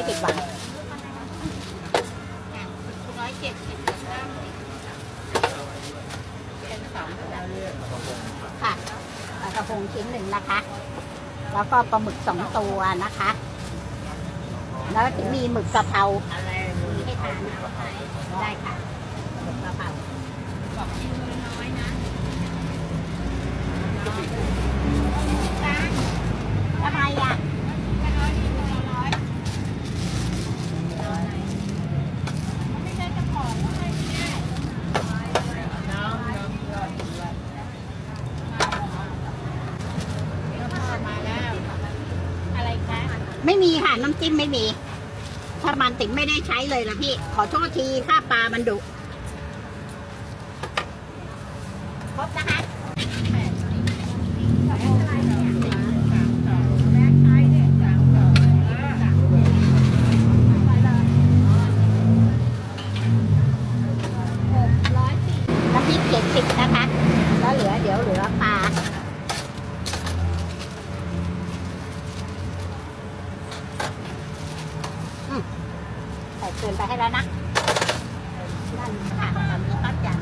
ไม่ผิดหวังร้อยเจ็ดสิบเก้าสิบเป็นสองแบบค่ะปลากระพงชิ้นหนึ่งนะคะ แล้วก็ปลาหมึกสองตัวนะคะ แล้วถึงมีหมึกกะเพราอะไรมีให้ทานได้ค่ะหมึกกะเพรา บอกชิ้นน้อยนะ ทำไมอะ ร้อยนี่ตัวละร้อยไม่ใช่เจ้าของว่าให้ไม่ได้น้องน้องมาแล้ว อะไรคะ ไม่มีค่ะน้ำจิ้มไม่มีถ้ามันติดไม่ได้ใช้เลยละพี่ ขอโทษทีถ้าปลามันดุ ครบนะคะ ร้อยสี่ น้ำพริกเจ็ดสิบนะคะ แล้วเหลือเดี๋ยวเหลือปลาอืมใส่เกินไปให้แล้วนะนั่นค่ะตอนนี้ก็อย่าง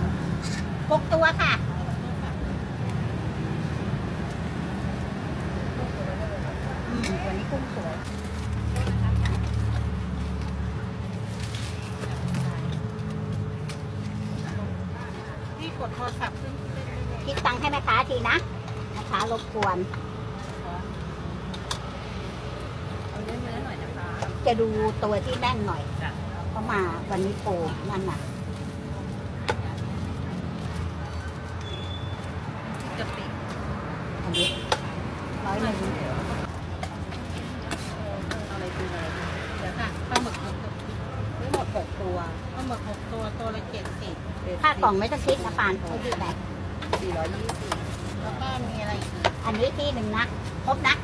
หกตัวค่ะอืมวันนี้กุ้งสวยพี่กดโทรศัพท์ขึ้นคิดตังค์ให้แม่ค้าทีนะแม่ค้ารบกวนเอาเนื้อหน่อยนะคะจะดูตัวที่แน่นหน่อย เพราะมาวันนี้โปรนั่นน่ะกะปิอันนี้ร้อยหนึ่งอะไรดูอะไรดูเดี๋ยวค่ะปลาหมึกหกตัวทั้งหมดหกตัวปลาหมึกหกตัวตัวละเจ็ดสิบค่ากล่องไม่ต้องคิดนะปานให้พี่แบกสี่ร้อยยี่สิบแล้วก็มีอะไรอีกอันนี้ที่หนึ่งนะครบนะ